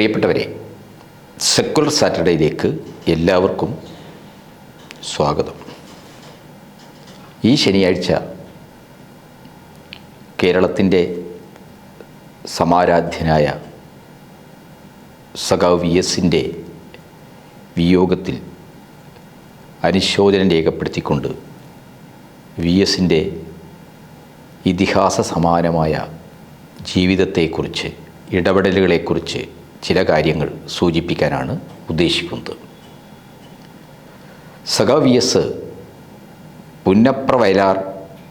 പ്രിയപ്പെട്ടവരെ സെക്കുലർ സാറ്റർഡേയിലേക്ക് എല്ലാവർക്കും സ്വാഗതം. ഈ ശനിയാഴ്ച കേരളത്തിന്റെ സമാരാധ്യനായ സഖാവ് വി എസിന്റെ വിയോഗത്തിൽ അനുശോചനം രേഖപ്പെടുത്തിക്കൊണ്ട് വി എസിന്റെ ഇതിഹാസ സമാനമായ ജീവിതത്തെക്കുറിച്ച് ഇടപെടലുകളെക്കുറിച്ച് ചില കാര്യങ്ങൾ സൂചിപ്പിക്കാനാണ് ഉദ്ദേശിക്കുന്നത്. സഖാവിയസ് പുന്നപ്രവയലാർ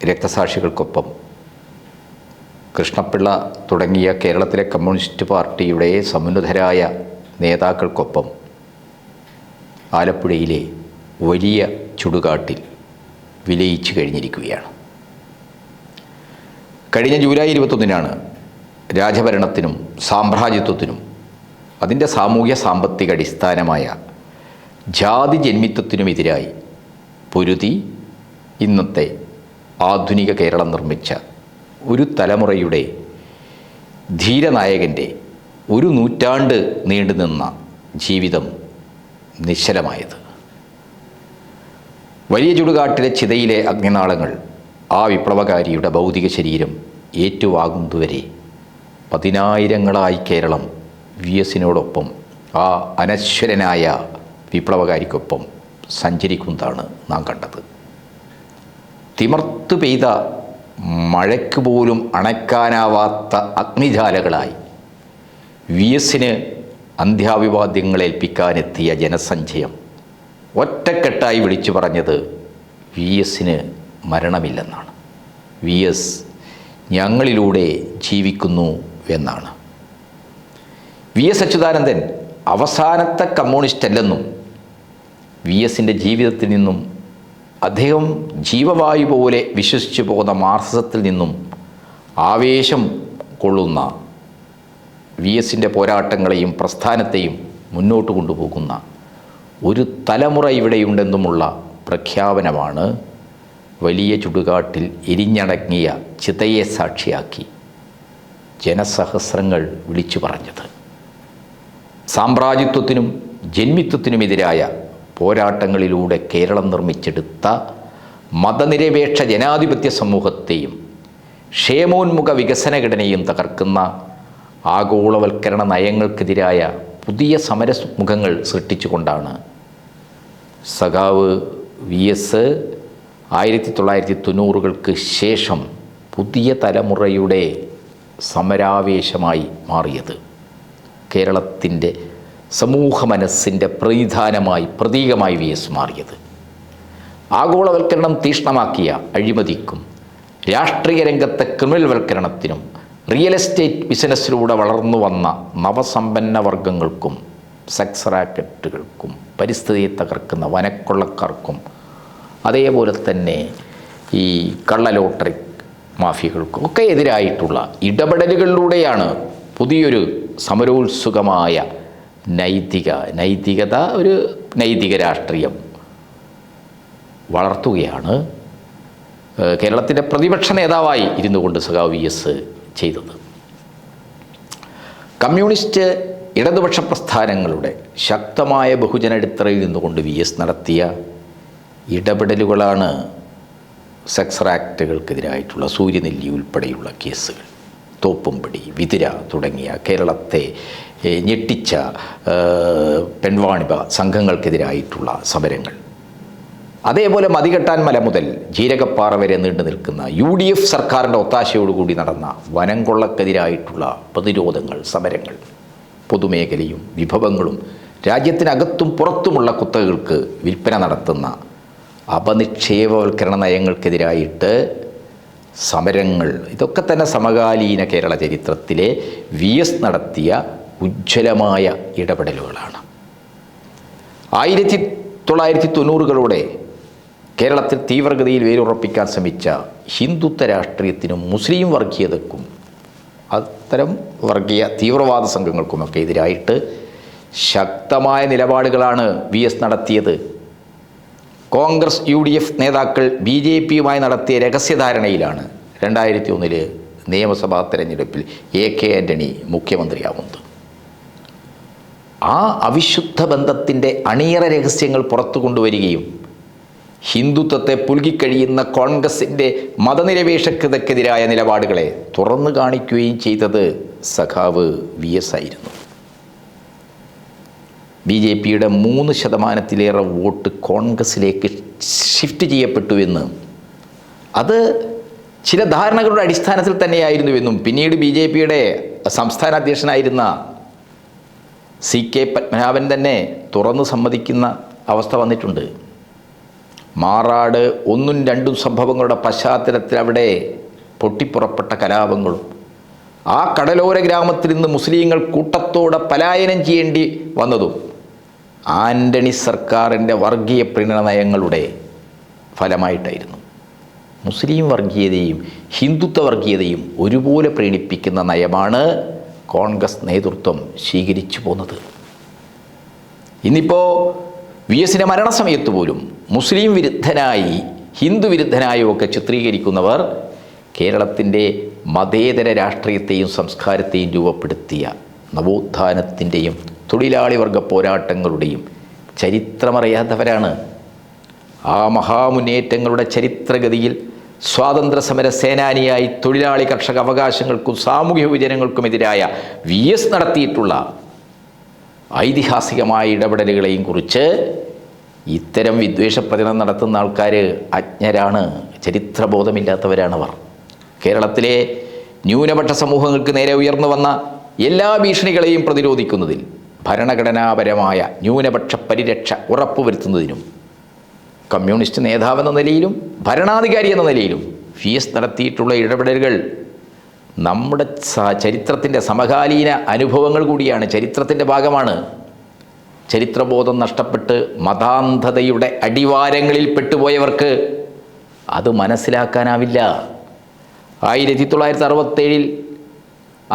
രക്തസാക്ഷികൾക്കൊപ്പം കൃഷ്ണപിള്ള തുടങ്ങിയ കേരളത്തിലെ കമ്മ്യൂണിസ്റ്റ് പാർട്ടിയുടെ സമുന്നതരായ നേതാക്കൾക്കൊപ്പം ആലപ്പുഴയിലെ വലിയ ചുടുകാട്ടിൽ വിലയിച്ചു കഴിഞ്ഞിരിക്കുകയാണ്. കഴിഞ്ഞ ജൂലൈ ഇരുപത്തൊന്നിനാണ് രാജഭരണത്തിനും സാമ്രാജ്യത്വത്തിനും അതിന്റെ സാമൂഹ്യ സാമ്പത്തിക അടിസ്ഥാനമായ ജാതി ജന്മിത്വത്തിനുമെതിരായി പൊരുതി ഇന്നത്തെ ആധുനിക കേരളം നിർമ്മിച്ച ഒരു തലമുറയുടെ ധീരനായകന്റെ ഒരു നൂറ്റാണ്ട് നീണ്ടുനിന്ന ജീവിതം നിശ്ചലമായത്. വലിയ ചുടുകാട്ടിലെ ചിതയിലെ അഗ്നിനാളങ്ങൾ ആ വിപ്ലവകാരിയുടെ ഭൗതിക ശരീരം ഏറ്റുവാകുന്നതുവരെ പതിനായിരങ്ങളായി കേരളം വി എസിനോടൊപ്പം ആ അനശ്വരനായ വിപ്ലവകാരിക്കൊപ്പം സഞ്ചരിക്കുന്നതാണ് നാം കണ്ടത്. തിമർത്തു പെയ്ത മഴയ്ക്ക് പോലും അണയ്ക്കാനാവാത്ത അഗ്നിജാലകളായി വി എസിന് അന്ത്യാഭിവാദ്യങ്ങൾ ഏൽപ്പിക്കാനെത്തിയ ജനസഞ്ചയം ഒറ്റക്കെട്ടായി വിളിച്ചു പറഞ്ഞത് വി എസിന് മരണമില്ലെന്നാണ്. വി എസ് ഞങ്ങളിലൂടെ ജീവിക്കുന്നു എന്നാണ്. വി എസ് അച്യുതാനന്ദൻ അവസാനത്തെ കമ്മ്യൂണിസ്റ്റ് അല്ലെന്നും വി എസിന്റെ ജീവിതത്തിൽ നിന്നും അദ്ദേഹം ജീവവായു പോലെ വിശ്വസിച്ചു പോകുന്ന മാർക്സിസത്തിൽ നിന്നും ആവേശം കൊള്ളുന്ന വി എസിന്റെ പോരാട്ടങ്ങളെയും പ്രസ്ഥാനത്തെയും മുന്നോട്ട് കൊണ്ടുപോകുന്ന ഒരു തലമുറ ഇവിടെയുണ്ടെന്നുമുള്ള പ്രഖ്യാപനമാണ് വലിയ ചുടുകാട്ടിൽ എരിഞ്ഞടങ്ങിയ ചിതയെ സാക്ഷിയാക്കി ജനസഹസ്രങ്ങൾ വിളിച്ചു പറഞ്ഞത്. സാമ്രാജ്യത്വത്തിനും ജന്മിത്വത്തിനുമെതിരായ പോരാട്ടങ്ങളിലൂടെ കേരളം നിർമ്മിച്ചെടുത്ത മതനിരപേക്ഷ ജനാധിപത്യ സമൂഹത്തെയും ക്ഷേമോന്മുഖ വികസന ഘടനയും തകർക്കുന്ന ആഗോളവൽക്കരണ നയങ്ങൾക്കെതിരായ പുതിയ സമരമുഖങ്ങൾ സൃഷ്ടിച്ചുകൊണ്ടാണ്. സഖാവ് വി എസ് ആയിരത്തി തൊള്ളായിരത്തി തൊണ്ണൂറുകൾക്ക് ശേഷം പുതിയ തലമുറയുടെ സമരാവേശമായി മാറിയത്. കേരളത്തിന്റെ സമൂഹ മനസ്സിന്റെ പ്രതിധാനമായി പ്രതീകമായി വി എസ് മാറിയത്. ആഗോളവൽക്കരണം തീഷ്ണമാക്കിയ അഴിമതിക്കും രാഷ്ട്രീയ രംഗത്തെ ക്രിമിനൽവൽക്കരണത്തിനും റിയൽ എസ്റ്റേറ്റ് ബിസിനസ്സിലൂടെ വളർന്നു വന്ന നവസമ്പന്ന വർഗങ്ങൾക്കും സെക്സ് റാക്കറ്റുകൾക്കും പരിസ്ഥിതിയെ തകർക്കുന്ന വനക്കൊള്ളക്കാർക്കും അതേപോലെ തന്നെ ഈ കള്ള ലോട്ടറി മാഫിയകൾക്കും ഒക്കെ എതിരായിട്ടുള്ള ഇടപെടലുകളിലൂടെയാണ് പുതിയൊരു സമരോത്സുകമായ നൈതിക നൈതികത ഒരു നൈതിക രാഷ്ട്രീയം വളർത്തുകയാണ്. കേരളത്തിന്റെ പ്രതിപക്ഷ നേതാവായി ഇരുന്നു കൊണ്ട് സഖാവ് വി എസ് ചെയ്തത്. കമ്മ്യൂണിസ്റ്റ് ഇടതുപക്ഷ പ്രസ്ഥാനങ്ങളുടെ ശക്തമായ ബഹുജന അടിത്തറയിൽ നിന്നുകൊണ്ട് വി എസ് നടത്തിയ ഇടപെടലുകളാണ് സെക്സ് ആക്റ്റുകൾക്കെതിരായിട്ടുള്ള സൂര്യനെല്ലി ഉൾപ്പെടെയുള്ള കേസുകൾ. തോപ്പുംപടി വിതിര തുടങ്ങിയ കേരളത്തെ ഞെട്ടിച്ച പെൺവാണിഭ സംഘങ്ങൾക്കെതിരായിട്ടുള്ള സമരങ്ങൾ. അതേപോലെ മതികെട്ടാൻ മല മുതൽ ജീരകപ്പാറ വരെ നീണ്ടു നിൽക്കുന്ന യു ഡി എഫ് സർക്കാരിന്റെ ഒത്താശയോടുകൂടി നടന്ന വനംകൊള്ളക്കെതിരായിട്ടുള്ള പ്രതിരോധങ്ങൾ സമരങ്ങൾ. പൊതുമേഖലയും വിഭവങ്ങളും രാജ്യത്തിനകത്തും പുറത്തുമുള്ള കുത്തകൾക്ക് വിൽപ്പന നടത്തുന്ന അപനിക്ഷേപവൽക്കരണ നയങ്ങൾക്കെതിരായിട്ട് സമരങ്ങൾ. ഇതൊക്കെ തന്നെ സമകാലീന കേരള ചരിത്രത്തിലെ വി എസ് നടത്തിയ ഉജ്ജ്വലമായ ഇടപെടലുകളാണ്. ആയിരത്തി തൊള്ളായിരത്തി തൊണ്ണൂറുകളോടെ കേരളത്തിൽ തീവ്രഗതിയിൽ വേരുറപ്പിക്കാൻ ശ്രമിച്ച ഹിന്ദുത്വ രാഷ്ട്രീയത്തിനും മുസ്ലിം വർഗീയതക്കും അത്തരം വർഗീയ തീവ്രവാദ സംഘങ്ങൾക്കുമൊക്കെ എതിരായിട്ട് ശക്തമായ നിലപാടുകളാണ് വി എസ് നടത്തിയത്. കോൺഗ്രസ് യു ഡി എഫ് നേതാക്കൾ ബി ജെ പിയുമായി നടത്തിയ രഹസ്യധാരണയിലാണ് രണ്ടായിരത്തി ഒന്നിൽ നിയമസഭാ തെരഞ്ഞെടുപ്പിൽ എ കെ ആന്റണി മുഖ്യമന്ത്രിയാവുന്നത്. ആ അവിശുദ്ധ ബന്ധത്തിന്റെ അണിയറ രഹസ്യങ്ങൾ പുറത്തു കൊണ്ടുവരികയും ഹിന്ദുത്വത്തെ പുൽകിക്കഴിയുന്ന കോൺഗ്രസിന്റെ മതനിരപേക്ഷതക്കെതിരായ നിലപാടുകളെ തുറന്നു കാണിക്കുകയും ചെയ്തത് സഖാവ് വി എസ് ആയിരുന്നു. ബി ജെ പിയുടെ മൂന്ന് ശതമാനത്തിലേറെ വോട്ട് കോൺഗ്രസിലേക്ക് ഷിഫ്റ്റ് ചെയ്യപ്പെട്ടു എന്ന്. അത് ചില ധാരണകളുടെ അടിസ്ഥാനത്തിൽ തന്നെയായിരുന്നുവെന്നും പിന്നീട് ബി ജെ പിയുടെ സംസ്ഥാന അധ്യക്ഷനായിരുന്ന സി കെ പത്മനാഭൻ തന്നെ തുറന്നു സമ്മതിക്കുന്ന അവസ്ഥ വന്നിട്ടുണ്ട്. മാറാട് ഒന്നും രണ്ടും സംഭവങ്ങളുടെ പശ്ചാത്തലത്തിൽ അവിടെ പൊട്ടിപ്പുറപ്പെട്ട കലാപങ്ങളും. ആ കടലോര ഗ്രാമത്തിൽ നിന്ന് മുസ്ലിങ്ങൾ കൂട്ടത്തോടെ പലായനം ചെയ്യേണ്ടി വന്നതും. ആന്റണി സർക്കാരിന്റെ വർഗീയ പ്രീണനയങ്ങളുടെ ഫലമായിട്ടായിരുന്നു. മുസ്ലിം വർഗീയതയും ഹിന്ദുത്വ വർഗീയതയും ഒരുപോലെ പ്രീണിപ്പിക്കുന്ന നയമാണ് കോൺഗ്രസ് നേതൃത്വം സ്വീകരിച്ചു പോന്നത്. ഇന്നിപ്പോൾ വി എസിന്റെ മരണസമയത്ത് പോലും മുസ്ലിം വിരുദ്ധനായി ഹിന്ദു വിരുദ്ധനായും ഒക്കെ ചിത്രീകരിക്കുന്നവർ കേരളത്തിന്റെ മതേതര രാഷ്ട്രീയത്തെയും സംസ്കാരത്തെയും രൂപപ്പെടുത്തിയ നവോത്ഥാനത്തിന്റെയും തൊഴിലാളി വർഗ പോരാട്ടങ്ങളുടെയും ചരിത്രമറിയാത്തവരാണ്. ആ മഹാമുന്നേറ്റങ്ങളുടെ ചരിത്രഗതിയിൽ സ്വാതന്ത്ര്യ സമര സേനാനിയായി തൊഴിലാളി കർഷക അവകാശങ്ങൾക്കും സാമൂഹ്യ വിഭജനങ്ങൾക്കുമെതിരായ വി എസ് നടത്തിയിട്ടുള്ള ഐതിഹാസികമായ ഇടപെടലുകളെയും കുറിച്ച് ഇത്തരം വിദ്വേഷ പ്രചരണം നടത്തുന്ന ആൾക്കാർ അജ്ഞരാണ് ചരിത്രബോധമില്ലാത്തവരാണവർ കേരളത്തിലെ ന്യൂനപക്ഷ സമൂഹങ്ങൾക്ക് നേരെ ഉയർന്നു വന്ന എല്ലാ ഭീഷണികളെയും പ്രതിരോധിക്കുന്നതിൽ ഭരണഘടനാപരമായ ന്യൂനപക്ഷ പരിരക്ഷ ഉറപ്പുവരുത്തുന്നതിനും കമ്മ്യൂണിസ്റ്റ് നേതാവെന്ന നിലയിലും ഭരണാധികാരി എന്ന നിലയിലും ഫീസ് നടത്തിയിട്ടുള്ള ഇടപെടലുകൾ നമ്മുടെ ചരിത്രത്തിന്റെ സമകാലീന അനുഭവങ്ങൾ കൂടിയാണ്. ചരിത്രത്തിന്റെ ഭാഗമാണ്. ചരിത്രബോധം നഷ്ടപ്പെട്ട് മതാന്ധതയുടെ അടിവാരങ്ങളിൽ പെട്ടുപോയവർക്ക് അത് മനസ്സിലാക്കാനാവില്ല. ആയിരത്തി തൊള്ളായിരത്തി അറുപത്തേഴിൽ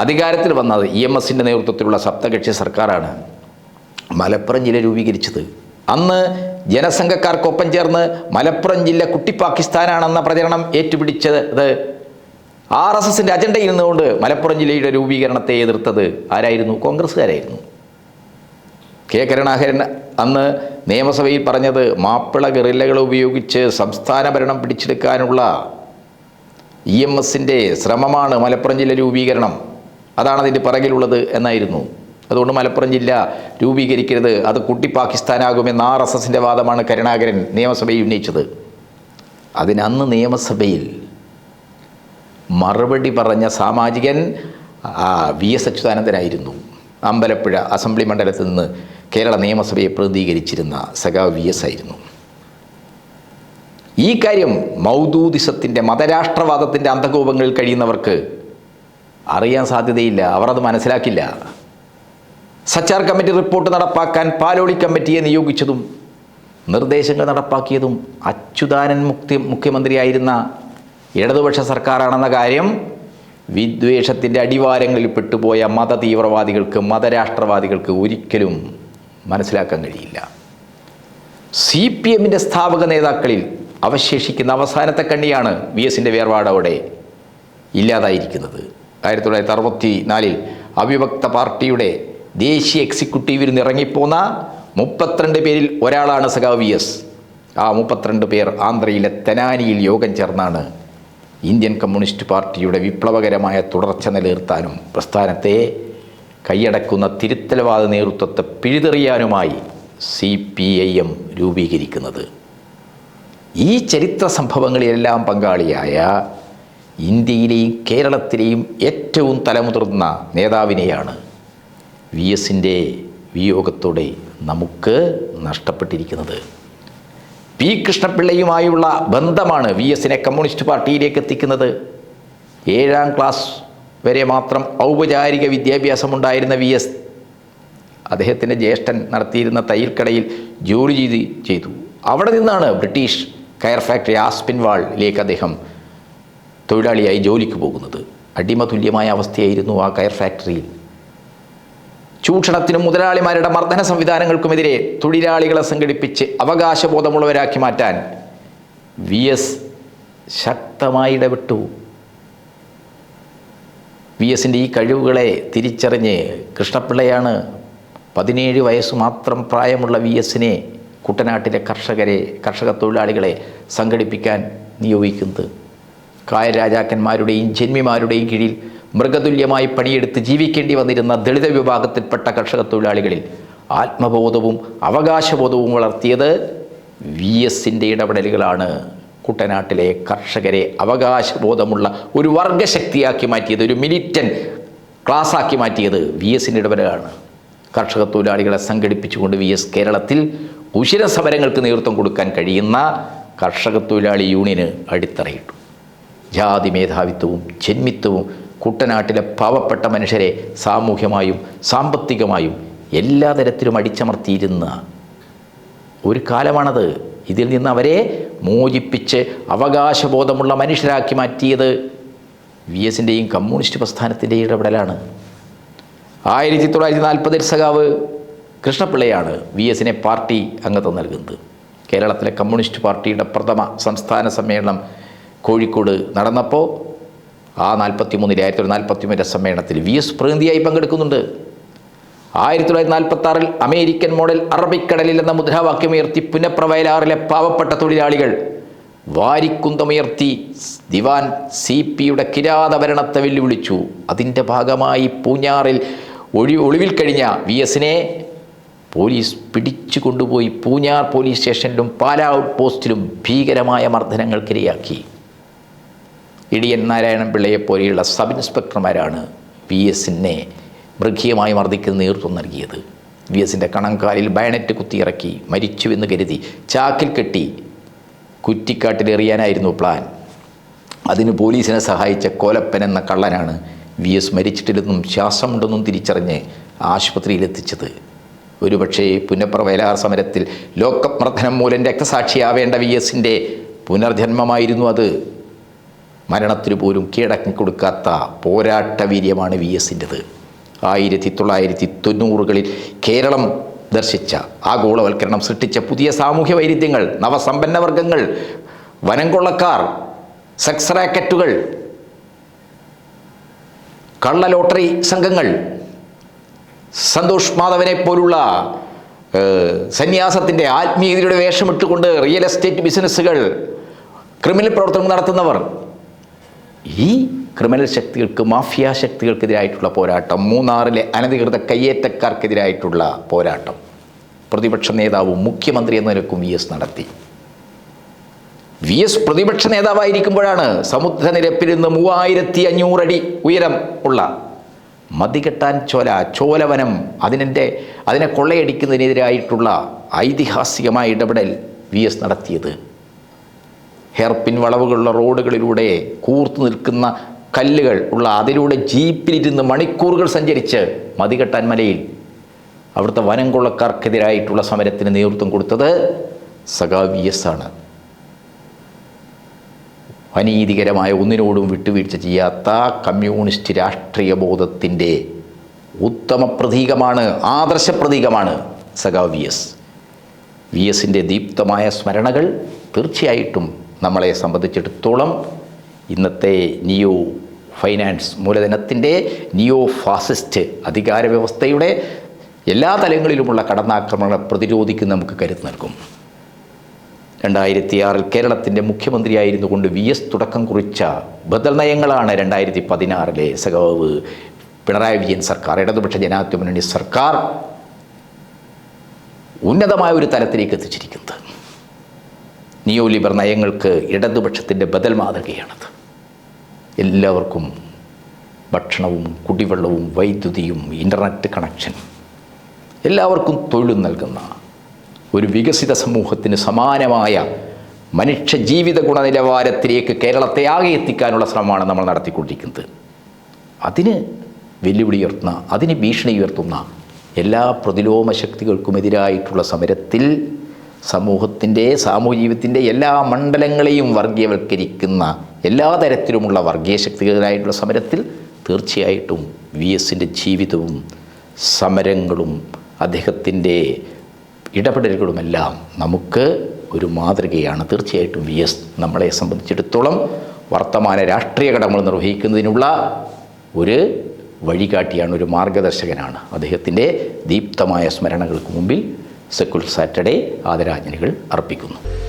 അധികാരത്തിൽ വന്നത് ഇ എം എസിന്റെ നേതൃത്വത്തിലുള്ള സപ്തകക്ഷി സർക്കാരാണ്. മലപ്പുറം ജില്ല രൂപീകരിച്ചത്. അന്ന് ജനസംഘക്കാർക്കൊപ്പം ചേർന്ന് മലപ്പുറം ജില്ല കുട്ടി പാകിസ്ഥാനാണെന്ന പ്രചരണം ഏറ്റുപിടിച്ചത് ആർ എസ് എസിന്റെ അജണ്ടയിൽ നിന്നുകൊണ്ട് മലപ്പുറം ജില്ലയുടെ രൂപീകരണത്തെ എതിർത്തത് ആരായിരുന്നു? കോൺഗ്രസ്സുകാരായിരുന്നു. കെ കരുണാകരൻ അന്ന് നിയമസഭയിൽ പറഞ്ഞത് മാപ്പിള ഗറില്ലകൾ ഉപയോഗിച്ച് സംസ്ഥാന ഭരണം പിടിച്ചെടുക്കാനുള്ള ഇ എം എസിന്റെ ശ്രമമാണ് മലപ്പുറം ജില്ല രൂപീകരണം. അതാണ് അതിന്റെ പിറകിലുള്ളത് എന്നായിരുന്നു. അതുകൊണ്ട് മലപ്പുറം ജില്ല രൂപീകരിക്കരുത്. അത് കുട്ടി പാകിസ്ഥാനാകുമെന്ന ആർ എസ് എസിന്റെ വാദമാണ് കരുണാകരൻ നിയമസഭയിൽ ഉന്നയിച്ചത്. അതിനന്ന് നിയമസഭയിൽ മറുപടി പറഞ്ഞ സാമാജികൻ വി എസ് അച്യുതാനന്ദനായിരുന്നു. അമ്പലപ്പുഴ അസംബ്ലി മണ്ഡലത്തിൽ നിന്ന് കേരള നിയമസഭയെ പ്രതിനിധീകരിച്ചിരുന്ന സഖാവ് വി എസ് ആയിരുന്നു. ഈ കാര്യം മൗദൂദിസത്തിന്റെ മതരാഷ്ട്രവാദത്തിന്റെ അന്തകോപങ്ങളിൽ കഴിയുന്നവർക്ക് അറിയാൻ സാധ്യതയില്ല. അവർ അത് മനസ്സിലാക്കില്ല സച്ചാർ കമ്മിറ്റി റിപ്പോർട്ട് നടപ്പാക്കാൻ പാലോളി കമ്മിറ്റിയെ നിയോഗിച്ചതും നിർദ്ദേശങ്ങൾ നടപ്പാക്കിയതും അച്യുതാനൻ മുക്തി മുഖ്യമന്ത്രിയായിരുന്ന ഇടതുപക്ഷ സർക്കാരാണെന്ന കാര്യം വിദ്വേഷത്തിന്റെ അടിവാരങ്ങളിൽ പെട്ടുപോയ മത തീവ്രവാദികൾക്ക് മതരാഷ്ട്രവാദികൾക്ക് ഒരിക്കലും മനസ്സിലാക്കാൻ കഴിയില്ല. സി പി എമ്മിന്റെ സ്ഥാപക നേതാക്കളിൽ അവശേഷിക്കുന്ന അവസാനത്തെ കണ്ണിയാണ് വി എസിന്റെ വേർപാടോടെ ഇല്ലാതായിരിക്കുന്നത്. ആയിരത്തി തൊള്ളായിരത്തി അറുപത്തി നാലിൽ അവിഭക്ത പാർട്ടിയുടെ ദേശീയ എക്സിക്യൂട്ടീവിൽ നിന്ന് ഇറങ്ങിപ്പോന്ന മുപ്പത്തിരണ്ട് പേരിൽ ഒരാളാണ് സഖാവ് വി എസ്. ആ മുപ്പത്തിരണ്ട് പേർ ആന്ധ്രയിലെ തെനാനിയിൽ യോഗം ചേർന്നാണ് ഇന്ത്യൻ കമ്മ്യൂണിസ്റ്റ് പാർട്ടിയുടെ വിപ്ലവകരമായ തുടർച്ച നിലനിർത്താനും പ്രസ്ഥാനത്തെ കൈയടക്കുന്ന തിരുത്തലവാദ നേതൃത്വത്തെ പിഴുതെറിയാനുമായി സി പി ഐ എം രൂപീകരിക്കുന്നത്. ഈ ചരിത്ര സംഭവങ്ങളിലെല്ലാം പങ്കാളിയായ ഇന്ത്യയിലെയും കേരളത്തിലെയും ഏറ്റവും തലമുതിർന്ന നേതാവിനെയാണ് വി എസിന്റെ വിയോഗത്തോടെ നമുക്ക് നഷ്ടപ്പെട്ടിരിക്കുന്നത്. പി കൃഷ്ണപിള്ളയുമായുള്ള ബന്ധമാണ് വി എസിനെ കമ്മ്യൂണിസ്റ്റ് പാർട്ടിയിലേക്ക് എത്തിക്കുന്നത്. ഏഴാം ക്ലാസ് വരെ മാത്രം ഔപചാരിക വിദ്യാഭ്യാസമുണ്ടായിരുന്ന വി എസ് അദ്ദേഹത്തിന്റെ ജ്യേഷ്ഠൻ നടത്തിയിരുന്ന തയ്യൽക്കടയിൽ ജോലി ചെയ്ത് ചെയ്തു. അവിടെ നിന്നാണ് ബ്രിട്ടീഷ് കയർ ഫാക്ടറി ആസ്പിൻവാളിലേക്ക് അദ്ദേഹം തൊഴിലാളിയായി ജോലിക്ക് പോകുന്നത്. അടിമതുല്യമായ അവസ്ഥയായിരുന്നു ആ കയർ ഫാക്ടറിയിൽ. ചൂഷണത്തിനും മുതലാളിമാരുടെ മർദ്ദന സംവിധാനങ്ങൾക്കുമെതിരെ തൊഴിലാളികളെ സംഘടിപ്പിച്ച് അവകാശബോധമുള്ളവരാക്കി മാറ്റാൻ വി എസ് ശക്തമായി ഇടപെട്ടു. വി എസിന്റെ ഈ കഴിവുകളെ തിരിച്ചറിഞ്ഞ് കൃഷ്ണപിള്ളയാണ് പതിനേഴ് വയസ്സ് മാത്രം പ്രായമുള്ള വി എസിനെ കുട്ടനാട്ടിലെ കർഷകരെ കർഷക തൊഴിലാളികളെ സംഘടിപ്പിക്കാൻ നിയോഗിക്കുന്നത്. കായ രാജാക്കന്മാരുടെയും ജന്മിമാരുടെയും കീഴിൽ മൃഗതുല്യമായി പണിയെടുത്ത് ജീവിക്കേണ്ടി വന്നിരുന്ന ദളിത വിഭാഗത്തിൽപ്പെട്ട കർഷക തൊഴിലാളികളിൽ ആത്മബോധവും അവകാശബോധവും വളർത്തിയത് വി എസിന്റെ ഇടപെടലുകളാണ്. കുട്ടനാട്ടിലെ കർഷകരെ അവകാശബോധമുള്ള ഒരു വർഗശക്തിയാക്കി മാറ്റിയത് ഒരു മിലിറ്റൻ ക്ലാസ്സാക്കി മാറ്റിയത് വി എസിന്റെ ഇടപെടലാണ്. കർഷക തൊഴിലാളികളെ സംഘടിപ്പിച്ചുകൊണ്ട് വി എസ് കേരളത്തിൽ ഉശിര സമരങ്ങൾക്ക് നേതൃത്വം കൊടുക്കാൻ കഴിയുന്ന കർഷക തൊഴിലാളി യൂണിയന് അടിത്തറയിട്ടു. ജാതി മേധാവിത്വവും ജന്മിത്വവും കുട്ടനാട്ടിലെ പാവപ്പെട്ട മനുഷ്യരെ സാമൂഹ്യമായും സാമ്പത്തികമായും എല്ലാ തരത്തിലും അടിച്ചമർത്തിയിരുന്ന ഒരു കാലമാണത്. ഇതിൽ നിന്ന് അവരെ മോചിപ്പിച്ച് അവകാശബോധമുള്ള മനുഷ്യരാക്കി മാറ്റിയത് വി എസിന്റെയും കമ്മ്യൂണിസ്റ്റ് പ്രസ്ഥാനത്തിന്റെയും ഇടപെടലാണ്. ആയിരത്തി തൊള്ളായിരത്തി നാൽപ്പതിൽ സഖാവ് കൃഷ്ണപിള്ളയാണ് വി എസിനെ പാർട്ടി അംഗത്വം നൽകുന്നത്. കേരളത്തിലെ കമ്മ്യൂണിസ്റ്റ് പാർട്ടിയുടെ പ്രഥമ സംസ്ഥാന സമ്മേളനം കോഴിക്കോട് നടന്നപ്പോൾ ആ നാൽപ്പത്തി മൂന്നിലെ ആയിരത്തി തൊള്ളായിരത്തി നാൽപ്പത്തി മൂന്നിലെ സമ്മേളനത്തിൽ വി എസ് പ്രതിനിധിയായി പങ്കെടുക്കുന്നുണ്ട്. ആയിരത്തി തൊള്ളായിരത്തി നാൽപ്പത്തി ആറിൽ അമേരിക്കൻ മോഡൽ അറബിക്കടലിൽ എന്ന മുദ്രാവാക്യം മുദ്രാവാക്യമുയർത്തി പുനഃപ്രവയലാറിലെ പാവപ്പെട്ട തൊഴിലാളികൾ. വാരിക്കുന്തമുയർത്തി ദിവാൻ സി പിയുടെ കിരാതഭരണത്തെ വെല്ലുവിളിച്ചു. അതിന്റെ ഭാഗമായി പൂഞ്ഞാറിൽ ഒഴി ഒളിവിൽ കഴിഞ്ഞ വി എസിനെ പോലീസ് പിടിച്ചു കൊണ്ടുപോയി പൂഞ്ഞാർ പോലീസ് സ്റ്റേഷനിലും പാലാ ഔട്ട് പോസ്റ്റിലും ഭീകരമായ മർദ്ദനങ്ങൾക്കിരയാക്കി. ഇടിയൻ നാരായണൻ പിള്ളയെ പോലെയുള്ള സബ് ഇൻസ്പെക്ടർമാരാണ് വി എസിനെ മൃഗീയമായി മർദ്ദിക്കുന്ന നേതൃത്വം നൽകിയത്. വി എസിന്റെ കണങ്കാലിൽ ബയണറ്റ് കുത്തിയിറക്കി മരിച്ചുവെന്ന് കരുതി ചാക്കിൽ കെട്ടി കുറ്റിക്കാട്ടിൽ എറിയാനായിരുന്നു പ്ലാൻ. അതിന് പോലീസിനെ സഹായിച്ച കോലപ്പൻ എന്ന കള്ളനാണ് വി എസ് മരിച്ചിട്ടില്ലെന്നും ശ്വാസമുണ്ടെന്നും തിരിച്ചറിഞ്ഞ് ആശുപത്രിയിലെത്തിച്ചത്. ഒരുപക്ഷേ പുന്നപ്ര വയലാർ സമരത്തിൽ ലോകമർദ്ദനം മർദ്ദനം മൂലം രക്തസാക്ഷിയാവേണ്ട വി എസിന്റെ പുനർജന്മമായിരുന്നു അത്. മരണത്തിനു പോലും കീഴടക്കി കൊടുക്കാത്ത പോരാട്ട വീര്യമാണ് വി എസിന്റെത് ആയിരത്തി തൊള്ളായിരത്തി തൊണ്ണൂറുകളിൽ കേരളം ദർശിച്ച ആഗോളവൽക്കരണം സൃഷ്ടിച്ച പുതിയ സാമൂഹ്യ വൈരുദ്ധ്യങ്ങൾ നവസമ്പന്ന വർഗങ്ങൾ വനംകൊള്ളക്കാർ സെക്സ് റാക്കറ്റുകൾ കള്ള ലോട്ടറി സംഘങ്ങൾ സന്തോഷ് മാധവനെ പോലുള്ള സന്യാസത്തിന്റെ ആത്മീയതയുടെ വേഷമിട്ടുകൊണ്ട് റിയൽ എസ്റ്റേറ്റ് ബിസിനസ്സുകൾ ക്രിമിനൽ പ്രവർത്തനം നടത്തുന്നവർ ഈ ക്രിമിനൽ ശക്തികൾക്ക് മാഫിയ ശക്തികൾക്കെതിരായിട്ടുള്ള പോരാട്ടം മൂന്നാറിലെ അനധികൃത കയ്യേറ്റക്കാർക്കെതിരായിട്ടുള്ള പോരാട്ടം. പ്രതിപക്ഷ നേതാവും മുഖ്യമന്ത്രി എന്ന നിലക്കും വി എസ് നടത്തി. വി എസ് പ്രതിപക്ഷ നേതാവായിരിക്കുമ്പോഴാണ് സമുദ്രനിരപ്പിൽ നിന്ന് മൂവായിരത്തി അഞ്ഞൂറടി ഉയരം ഉള്ള മതികെട്ടാൻ ചോല ചോലവനം അതിനെ അതിനെ കൊള്ളയടിക്കുന്നതിനെതിരായിട്ടുള്ള ഐതിഹാസികമായ ഇടപെടൽ വി എസ് നടത്തിയത്. ഹെയർപിൻ വളവുകളുള്ള റോഡുകളിലൂടെ കൂർത്തു നിൽക്കുന്ന കല്ലുകൾ ഉള്ള അതിലൂടെ ജീപ്പിലിരുന്ന് മണിക്കൂറുകൾ സഞ്ചരിച്ച് മതികെട്ടാൻ മലയിൽ അവിടുത്തെ വനംകൊള്ളക്കാർക്കെതിരായിട്ടുള്ള സമരത്തിന് നേതൃത്വം കൊടുത്തത് എസ് ആണ്. അനീതികരമായ ഒന്നിനോടും വിട്ടുവീഴ്ച ചെയ്യാത്ത കമ്മ്യൂണിസ്റ്റ് രാഷ്ട്രീയ ബോധത്തിന്റെ ഉത്തമ പ്രതീകമാണ് ആദർശ പ്രതീകമാണ് എസ്. വി എസിന്റെ ദീപ്തമായ സ്മരണകൾ തീർച്ചയായിട്ടും നമ്മളെ സംബന്ധിച്ചിടത്തോളം ഇന്നത്തെ നിയോ ഫൈനാൻസ് മൂലധനത്തിന്റെ നിയോ ഫാസിസ്റ്റ് അധികാര വ്യവസ്ഥയുടെ എല്ലാ തലങ്ങളിലുമുള്ള കടന്നാക്രമണങ്ങളെ പ്രതിരോധിക്കുന്ന നമുക്ക് കരുത്ത് നൽകും. രണ്ടായിരത്തി ആറിൽ കേരളത്തിന്റെ മുഖ്യമന്ത്രിയായിരുന്നു കൊണ്ട് വി എസ് തുടക്കം കുറിച്ച ബദൽ നയങ്ങളാണ് രണ്ടായിരത്തി പതിനാറിലെ സഖാവ് പിണറായി വിജയൻ സർക്കാർ ഇടതുപക്ഷ ജനാധിപത്യ മുന്നണി സർക്കാർ ഉന്നതമായ ഒരു തലത്തിലേക്ക് എത്തിച്ചിരിക്കുന്നത്. നിയോ ലിബർ നയങ്ങൾക്ക് ഇടതുപക്ഷത്തിന്റെ ബദൽ മാതൃകയാണത്. എല്ലാവർക്കും ഭക്ഷണവും കുടിവെള്ളവും വൈദ്യുതിയും ഇന്റർനെറ്റ് കണക്ഷൻ എല്ലാവർക്കും തൊഴിലും നൽകുന്ന ഒരു വികസിത സമൂഹത്തിന് സമാനമായ മനുഷ്യ ജീവിത ഗുണനിലവാരത്തിലേക്ക് കേരളത്തെ ആകെ എത്തിക്കാനുള്ള ശ്രമമാണ് നമ്മൾ നടത്തിക്കൊണ്ടിരിക്കുന്നത്. അതിന് വെല്ലുവിളി ഉയർത്തുന്ന അതിന് ഭീഷണി ഉയർത്തുന്ന എല്ലാ പ്രതിലോമ ശക്തികൾക്കുമെതിരായിട്ടുള്ള സമരത്തിൽ സമൂഹത്തിന്റെ സാമൂഹ്യ ജീവിതത്തിന്റെ എല്ലാ മണ്ഡലങ്ങളെയും വർഗീയവൽക്കരിക്കുന്ന എല്ലാ തരത്തിലുമുള്ള വർഗീയ ശക്തികളായിട്ടുള്ള സമരത്തിൽ തീർച്ചയായിട്ടും വി എസിന്റെ ജീവിതവും സമരങ്ങളും അദ്ദേഹത്തിന്റെ ഇടപെടലുകളുമെല്ലാം നമുക്ക് ഒരു മാതൃകയാണ്. തീർച്ചയായിട്ടും വി എസ് നമ്മളെ സംബന്ധിച്ചിടത്തോളം വർത്തമാന രാഷ്ട്രീയ കടമകൾ നിർവഹിക്കുന്നതിനുള്ള ഒരു വഴികാട്ടിയാണ് ഒരു മാർഗദർശകനാണ്. അദ്ദേഹത്തിന്റെ ദീപ്തമായ സ്മരണകൾക്ക് മുമ്പിൽ സെക്കുൽ സാറ്റർഡേ ആദരാഞ്ജലികൾ അർപ്പിക്കുന്നു.